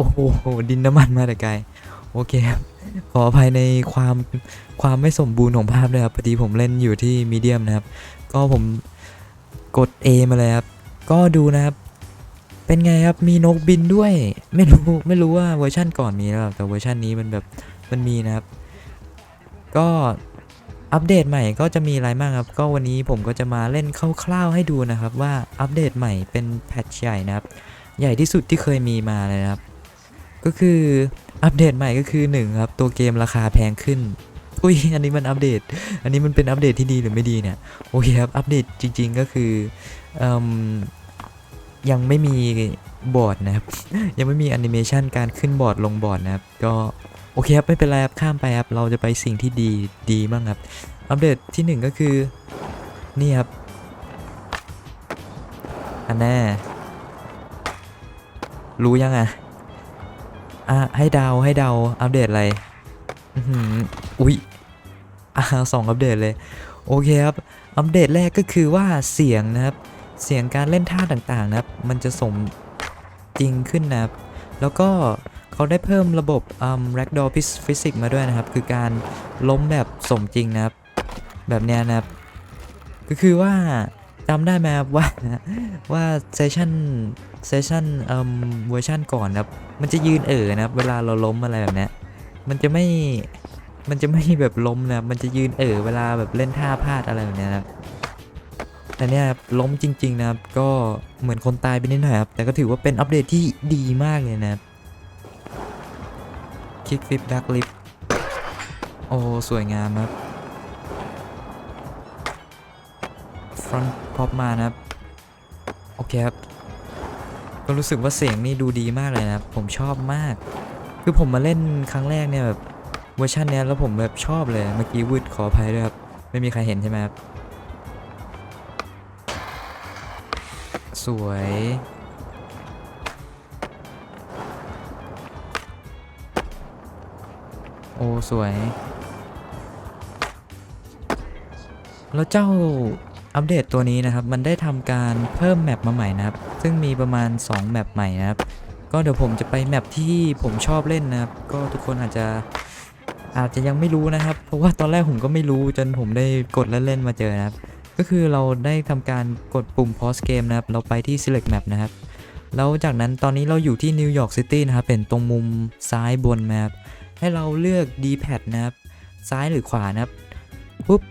โอ้โห ดินน้ำมันมาแต่ไกล โอเคครับ ขออภัยในความความไม่สมบูรณ์ของภาพเลยครับพอดีผมเล่นอยู่ที่มีเดียมนะครับ ก็ผมกด A มาเลยครับ ก็ดูนะครับ เป็นไงครับ มีนกบินด้วย ไม่รู้ ไม่รู้ว่าเวอร์ชั่นก่อนมีหรือเปล่าแต่เวอร์ชันนี้มันแบบมันมีนะครับ ก็อัปเดตใหม่ก็จะมีอะไรบ้างครับ ก็วันนี้ผมก็จะมาเล่นคร่าวๆให้ดูนะครับ ว่าอัปเดตใหม่เป็นแพทช์ใหญ่นะครับ ใหญ่ที่สุดที่เคยมีมาเลยนะครับ ก็คืออัปเดตใหม่ก็คือหนึ่งครับตัวเกมราคาแพงขึ้นอุ้ยอันนี้มันอัปเดต อันนี้มันเป็นอัปเดตที่ดีหรือไม่ดีเนี่ยโอเคครับอัปเดตจริง ๆก็คืออยังไม่มีบอร์ดนะครับ ยังไม่มีแอนิเมชันการขึ้นบอร์ดลงบอร์ดนะครับ ก็โอเคครับไม่เป็นไรครับข้ามไปครับเราจะไปสิ่งที่ดีดีบ้างครับ อัปเดตที่หนึ่งก็คือนี่ครับอันแน่รู้ยังอะ อะให้เดาให้เดาอัปเดตอะไรอุ๊ยอ่าสองอัปเดตเลย โอเคครับ อัปเดตแรกก็คือว่าเสียงนะครับ เสียงการเล่นท่าต่างๆนะครับ มันจะสมจริงขึ้นนะครับ แล้วก็เขาได้เพิ่มระบบอืม ragdoll physics มาด้วยนะครับ คือการล้มแบบสมจริงนะครับ แบบเนี้ยนะครับ ก็คือว่าจำได้ไหมครับว่าว่าเซสชั่น เซสชันเอ่มเวอร์ชันก่อนนะครับ มันจะยืนเอ่อนะครับ เวลาเราล้มอะไรแบบนี้มันจะไม่ มันจะไม่แบบล้มนะมันจะยืนเอ่อเวลาแบบเล่นท่าพลาดอะไรแบบนี้นะครับแต่เนี่ยล้มจริง ๆ นะครับ ก็เหมือนคนตายไปนิดหน่อยครับ แต่ก็ถือว่าเป็นอัปเดตที่ดีมากเลยนะครับคลิกฟิปดักลิฟโอ้ สวยงามครับฟรอนต์พอปมานะครับ โอเคครับ ก็รู้สึกว่าเสียงนี่ดูดีมากเลยนะผมชอบมาก คือผมมาเล่นครั้งแรกเนี่ยแบบเวอร์ชันเนี้ยแล้วผมแบบชอบเลยเมื่อกี้วืดขออภัยด้วยครับไม่มีใครเห็นใช่ไหมครับสวยโอ้ สวย แล้วเจ้า อัปเดตตัวนี้นะครับ มันได้ทำการเพิ่มแมปมาใหม่นะครับ ซึ่งมีประมาณ 2 แมปใหม่นะครับ ก็เดี๋ยวผมจะไปแมปที่ผมชอบเล่นนะครับ ก็ทุกคนอาจจะอาจจะยังไม่รู้นะครับ เพราะว่าตอนแรกผมก็ไม่รู้จนผมได้กดเล่นๆมาเจอนะครับ ก็คือเราได้ทำการกดปุ่ม pause game นะครับ เราไปที่ select map นะครับ แล้วจากนั้นตอนนี้เราอยู่ที่นิวยอร์กซิตี้นะครับ เป็นตรงมุมซ้ายบนแมปให้เราเลือก D-pad นะครับ ซ้ายหรือขวานะครับปุ๊บ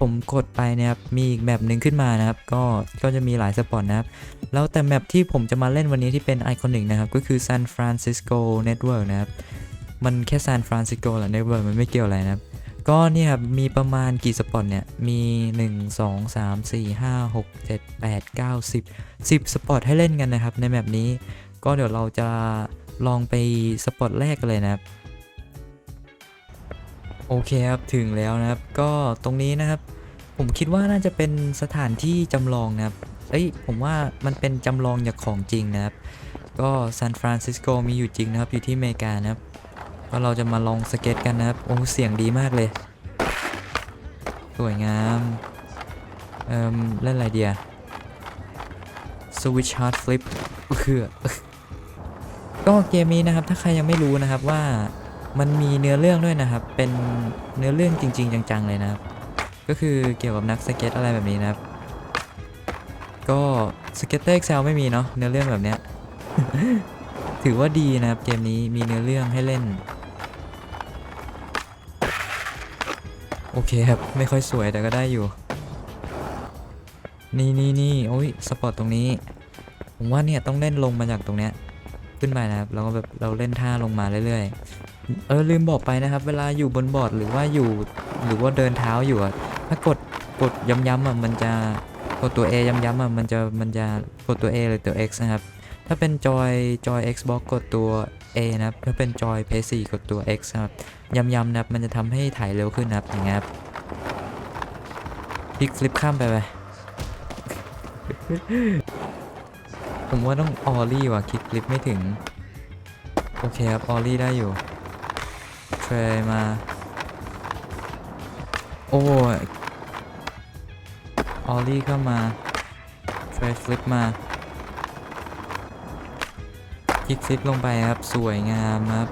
ผมกดไปนะครับ มีอีกแมปหนึ่งขึ้นมานะครับ ก็ ก็จะมีหลายสปอตนะครับ แล้วแต่แมปที่ผมจะมาเล่นวันนี้ที่เป็นไอคอนิกนะครับ ก็คือ San Francisco Network นะครับ มันแค่ San Francisco แหละ Network มันไม่เกี่ยวอะไรนะครับ ก็เนี่ยครับ มีประมาณกี่สปอตเนี่ย มี 1 2 3 4 5 6 7 8 9 10 10 สปอตให้เล่นกันนะครับ ในแมปนี้ ก็เดี๋ยวเราจะลองไปสปอตแรกกันเลยนะครับ โอเคครับถึงแล้วนะครับ ก็ตรงนี้นะครับ ผมคิดว่าน่าจะเป็นสถานที่จำลองนะครับเอ้ยผมว่ามันเป็นจำลองจากของจริงนะครับ ก็ซานฟรานซิสโกมีอยู่จริงนะครับอยู่ที่อเมริกานะครับก็เราจะมาลองสเก็ตกันนะครับโอ้เสียงดีมากเลย สวยงามเอ่มเล่นอะไรเดีย Switch Hard Flip คือก็เกมนี้นะครับถ้าใครยังไม่รู้นะครับว่า มันมีเนื้อเรื่องด้วยนะครับ เป็นเนื้อเรื่องจริง ๆ จังๆเลยนะครับ ก็คือเกี่ยวกับนักสเก็ตอะไรแบบนี้นะครับ ก็สเก็ตเตอร์ Excel ไม่มีเนาะเนื้อเรื่องแบบเนี้ย ถือว่าดีนะครับเกมนี้มีเนื้อเรื่องให้เล่น โอเคครับ ไม่ค่อยสวยแต่ก็ได้อยู่ นี่นี่นี่โอ้ยสปอร์ตตรงนี้ ผมว่าเนี่ยต้องเล่นลงมาจากตรงเนี้ย ขึ้นไปนะครับแล้วก็แบบเราเล่นท่าลงมาเรื่อยๆ เออลืมบอกไปนะครับ เวลาอยู่บนบอร์ดหรือว่าอยู่หรือว่าเดินเท้าอยู่อะถ้ากดกดย้ำๆอะมันจะกดตัว A ย้ำๆอะมันจะมันจะกดตัว A หรือตัว X นะครับ ถ้าเป็นจอยจอย Xbox กดตัว A นะครับ ถ้าเป็นจอย PS4 กดตัว X นะครับย้ำๆนะครับมันจะทำให้ถ่ายเร็วขึ้นนะครับอย่างเงี้ยครับพลิกฟลิปข้ามไปไป ผมว่าต้องออลี่ว่ะคลิกฟลิปไม่ถึง โอเคครับ ออลี่ได้อยู่เทรมา โอ้ออลี่เข้ามาเทรยฟลิปมาคลิกฟลิปลงไปครับ สวยงามครับ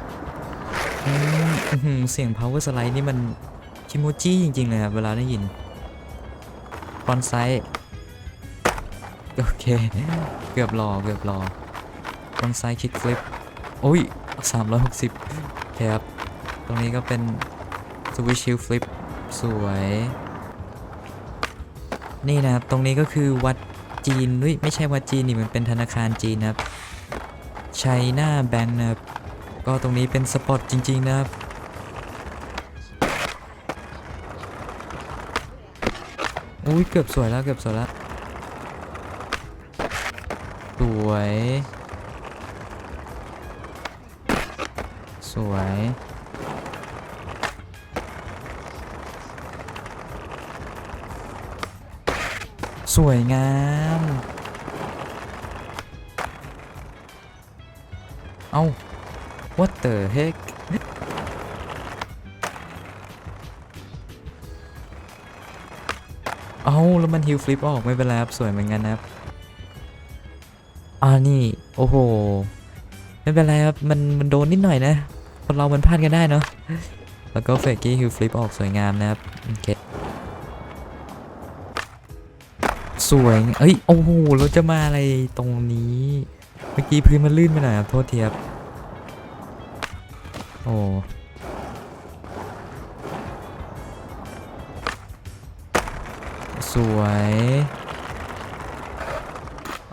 เสียง power slide นี่มันคิโมจิจริง ๆ เลยครับ เวลาได้ยิน ฟอนไซด์ โอเค เกือบรอเกือบรอฟอนไซด์คลิกฟลิปโอ้ย 360ครับ ตรงนี้ก็เป็นสวิชชิลฟลิปสวย นี่นะครับ ตรงนี้ก็คือวัดจีนนุ้ยไม่ใช่วัดจีนนี่มันเป็นธนาคารจีนนะครับไชน่าแบงค์นะครับ ก็ตรงนี้เป็นสปอตจริง ๆ นะครับอุ้ยเกือบสวยแล้วเกือบสวยแล้ว วย สวย สวยงาม เอา what the heck เอาแล้วมันฮิลฟลิปออกไม่เป็นไรครับ สวยเหมือนกันนะครับ อ่านี่ โอ้โห ไม่เป็นไรครับ มันมันโดนนิดหน่อยนะ คนเรามันพลาดกันได้เนาะ แล้วก็เฟกกี้ฮิลฟลิปออกสวยงามนะครับ โอเค สวยเอ้ย โอ้โห เราจะมาอะไรตรงนี้ เมื่อกี้พื้นมันลื่นไปหน่อยครับ โทษทีครับ โอ้สวย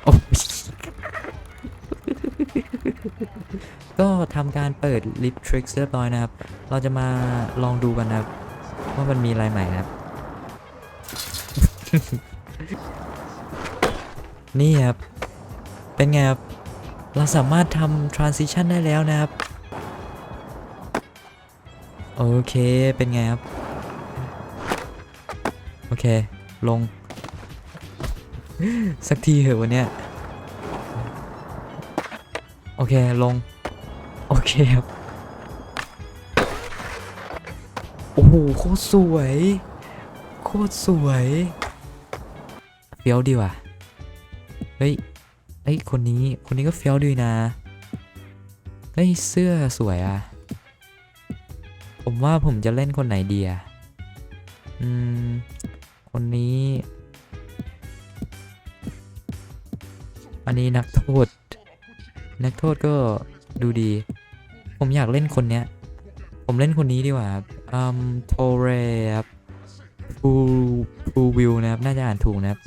โอ้ย ก็ทำการเปิด Lip Tricks เรียบร้อยนะครับ เราจะมาลองดูกันนะครับ ว่ามันมีอะไรใหม่นะครับ นี่ครับ เป็นไงครับ เราสามารถทำ transition ได้แล้วนะครับ โอเค เป็นไงครับ โอเค ลง สักทีเหอะวันเนี้ย อเค ลง โอเคครับ โอ้โห โคตรสวย โคตรสวยเฟี้ยวดีว่ะ เฮ้ยเฮ้ยคนนี้ คนนี้ก็เฟี้ยวดีนะ เฮ้ย เสื้อสวยอะ ผมว่าผมจะเล่นคนไหนดีอะ อืม คนนี้ อันนี้นักโทษ นักโทษก็ดูดี ผมอยากเล่นคนเนี้ย ผมเล่นคนนี้ดีกว่าครับอืมโทเรครับฟูฟูวิวนะครับ น่าจะอ่านถูกนะครับ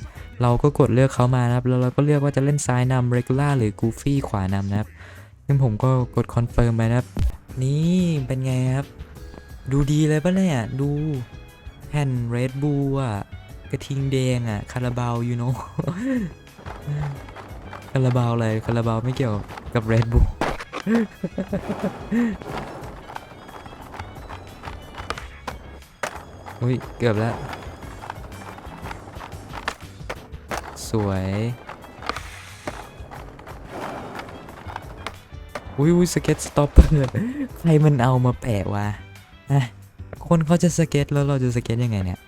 เราก็กดเลือกเขามานะครับ แล้วเราก็เลือกว่าจะเล่นซ้ายนำ regular หรือ goofy ขวานำนะครับ ซึ่งผมก็กด confirm ไปนะครับ นี่เป็นไงครับ ดูดีเลยปะเนี่ย ดูแผ่น red bull อะ กระทิงแดงอะ คาราบาว you know คาราบาวอะไรคาราบาวไม่เกี่ยวกับ red bull อุ้ย เกือบแล้ว สวย อุ้ยอุ้ยสเก็ตสต็อปเปอร์ใครมันเอามาแปะวะอะคนเขาจะสเก็ตแล้วเราจะสเก็ตยังไงเนี่ย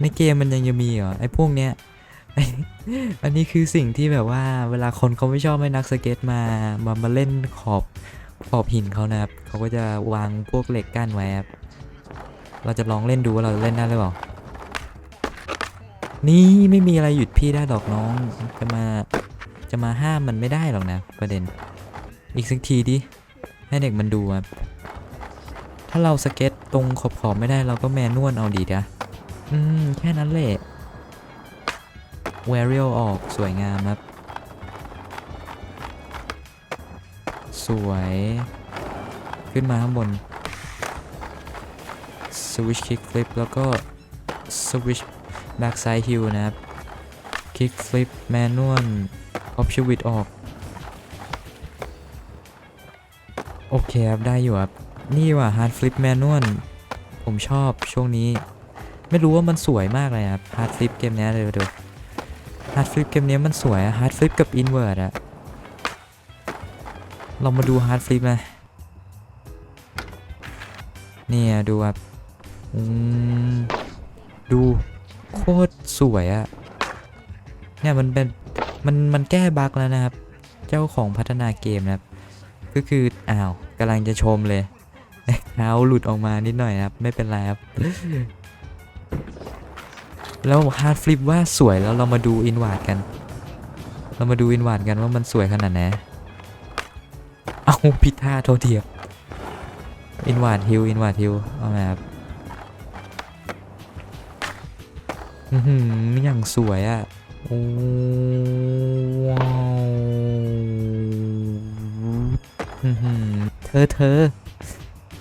ในเกมมันยังจะมีเหรอ ไอ้พวกเนี้ย อันนี้คือสิ่งที่แบบว่าเวลาคนเขาไม่ชอบให้นักสเก็ตมามามาเล่นขอบขอบหินเขานะครับเขาก็จะวางพวกเหล็กกั้นไว้ครับเราจะลองเล่นดูว่าเราจะเล่นได้หรือเปล่านี่ไม่มีอะไรหยุดพี่ได้หรอกน้อง จะมาจะมาห้ามมันไม่ได้หรอกนะ ประเด็น อีกสักทีดิให้เด็กมันดูครับถ้าเราสเก็ตตรงขอบขอบไม่ได้เราก็แมนนวลเอาดีนะอืมแค่นั้นแหละ เวริโอออกสวยงามครับ สวย ขึ้นมาข้างบนสวิชคิกฟลิปแล้วก็สวิชแบ็กไซฮิลนะครับคิกฟลิปแมนนวลออฟชวิตออก โอเคครับ ได้อยู่ครับ นี่ว่ะฮาร์ดฟลิปแมนนวลผมชอบช่วงนี้ ไม่รู้ว่ามันสวยมากเลยครับฮาร์ดฟลิปเกมนี้เลยดู ฮาร์ดฟลิปเกมนี้มันสวยฮาร์ดฟลิปกับอินเวอร์ดอะเรามาดูฮาร์ดฟลิปนะเนี่ยดูครับดูโคตรสวยอะเนี่ยมันเป็นมันมันแก้บั๊กแล้วนะครับ เจ้าของพัฒนาเกมนะครับ ก็คืออ้าวกำลังจะชมเลยเท้าหลุดออกมานิดหน่อยครับ ไม่เป็นไรครับ แล้วฮาร์ดฟลิปว่าสวยแล้วเรามาดูอินวาดกัน เรามาดูอินวาดกันว่ามันสวยขนาดไหนเอาผิดท่าโทษทีครับอินวาดฮิลอินวาดฮิลเอามาครับอือหืออย่างสวยอะ่ะโอ้ว้าวอื้อหือเธอเธอ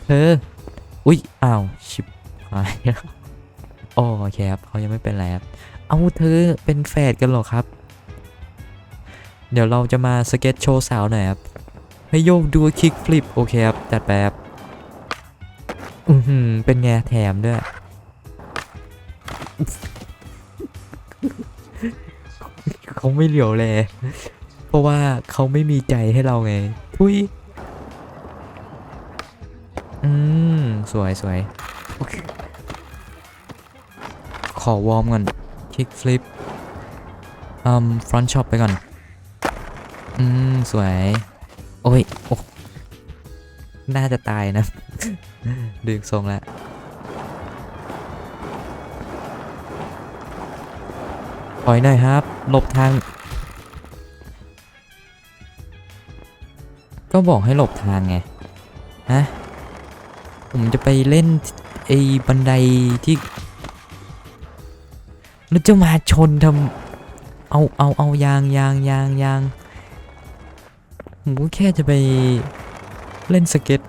เธอ อุ๊ย อ้าว ชิบหายแล้ว โอเคครับเขายังไม่เป็นไรครับเอาเธอเป็นแฝดกันหรอครับ เดี๋ยวเราจะมาสเก็ตโชว์สาวหน่อยครับ ให้โยกดูคิกฟลิปโอเคครับ จัดไปครับอือหือเป็นไงแถมด้วย เขาไม่เหลียวเลย เพราะว่าเขาไม่มีใจให้เราไง ทุย อืม สวยสวยโอเค ขอวอร์มก่อนคลิกฟลิปอืมฟรอนช็อปไปก่อน อืม สวย โอ้ย โอ้น่าจะตายนะ ดึกทรงแล้ว ถอยหน่อยครับ หลบทาง ก็บอกให้หลบทางไง ฮะ ผมจะไปเล่นไอ้บันไดที่ แล้วจะมาชนทำเอาเอาเอายางยางยางยางผมก็แค่จะไปเล่นสเก็ต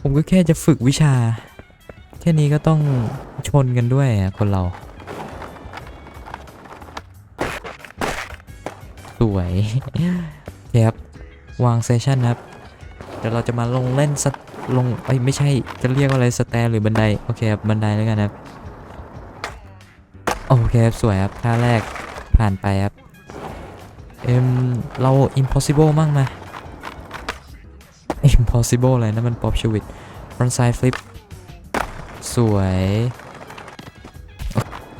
ผมก็แค่จะฝึกวิชา แค่นี้ก็ต้องชนกันด้วยคนเรา สวยครับวางเซสชันครับเดี๋ยวเราจะมาลงเล่นสลงเอ้ไม่ใช่จะเรียกว่าอะไรสแตนหรือบันได โอเคครับบันไดแล้วกันครับ โอเคครับสวยครับท่าแรกผ่านไปครับ เอ็มเรา impossible มั่งมา impossible อะไรนะมันป๊อปชวิต front side flip สวย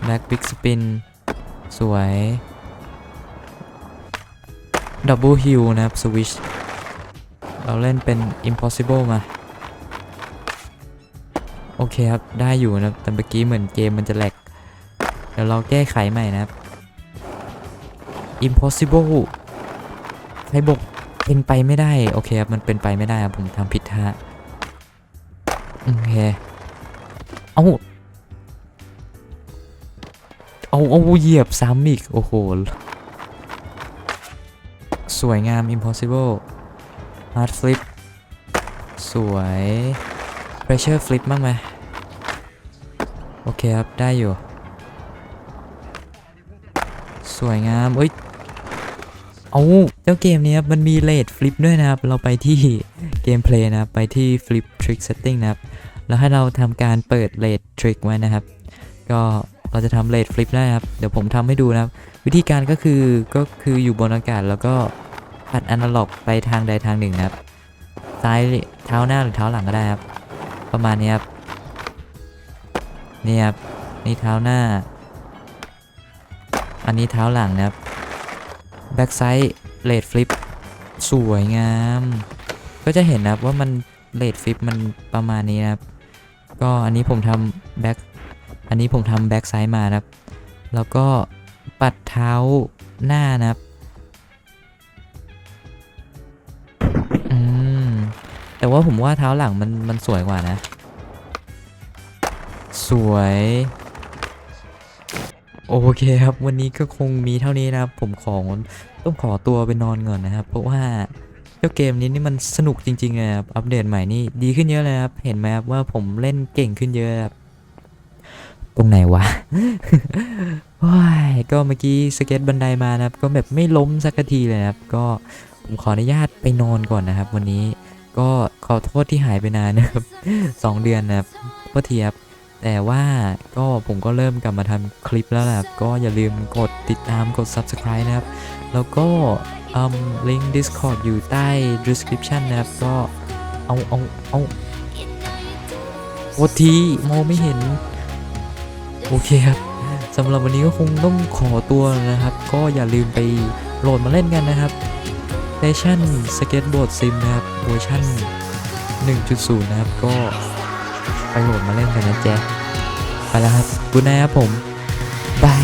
back big spin สวย double heel นะครับ switch เราเล่นเป็น impossible มา โอเคครับ ได้อยู่นะแต่เมื่อกี้เหมือนเกมมันจะแหลก ดี๋ยวเราแก้ไขใหม่นะครับ impossible ใครบอกเป็นไปไม่ได้ โอเคครับ มันเป็นไปไม่ได้ครับ ผมทำผิดท่าโอเค เอาเอาเอาเหยียบซ้ำอีก โอ้โห สวยงาม impossible hard flip สวย pressure flip บ้างไหมโอเคครับ ได้อยู่ วยงามเอ้ยเอาเจ้าเกมนี้ครับมันมีเลดฟลิปด้วยนะครับ เราไปที่เกมเพลย์นะครับ ไปที่ flip trick setting นะครับ แล้วให้เราทำการเปิดเลดทริกไว้นะครับ ก็เราจะทำเลดฟลิปได้ครับ เดี๋ยวผมทำให้ดูนะครับ วิธีการก็คือก็คืออยู่บนอากาศแล้วก็ผัดอนาล็อกไปทางใดทางหนึ่งนะครับ ซ้ายเท้าหน้าหรือเท้าหลังก็ได้ครับ ประมาณนี้ครับ นี่ครับ นี่เท้าหน้า อันนี้เท้าหลังนะครับแบ็กไซด์เลดฟลิปสวยงาม ก็จะเห็นนะครับว่ามันเลดฟลิปมันประมาณนี้นะครับ ก็อันนี้ผมทำแบ็กอันนี้ผมทำแบ็กไซด์มานะครับ แล้วก็ปัดเท้าหน้านะครับอืมแต่ว่าผมว่าเท้าหลังมันมันสวยกว่านะ สวย โอเคครับ วันนี้ก็คงมีเท่านี้นะครับ ผมขอต้องขอตัวไปนอนก่อนนะครับ เพราะว่าเจ้าเกมนี้นี่มันสนุกจริงๆเลยครับ อัปเดตใหม่นี่ดีขึ้นเยอะเลยครับ เห็นไหมครับว่าผมเล่นเก่งขึ้นเยอะครับ ตรงไหนวะว้ายก็เมื่อกี้สเก็ตบันไดมานะครับ ก็แบบไม่ล้มสักทีเลยครับ ก็ผมขออนุญาตไปนอนก่อนนะครับ วันนี้ก็ขอโทษที่หายไปนานนะครับสองเดือนนะครับโทษทีครับ แต่ว่าก็ผมก็เริ่มกลับมาทำคลิปแล้วนะครับก็อย่าลืมกดติดตามกด subscribe นะครับ แล้วก็อืมลิงก์ Discord อยู่ใต้ description นะครับ ก็เอาเอาเอาโอทีมองไม่เห็น โอเคครับสำหรับวันนี้ก็คงต้องขอตัวนะครับ ก็อย่าลืมไปโหลดมาเล่นกันนะครับ Station Skateboard Sim นะครับเวอร์ชัน1.0 นะครับก็ ไปโหลดมาเล่นกันนะแจ๊ะไปแล้วครับกูนายครับผมบาย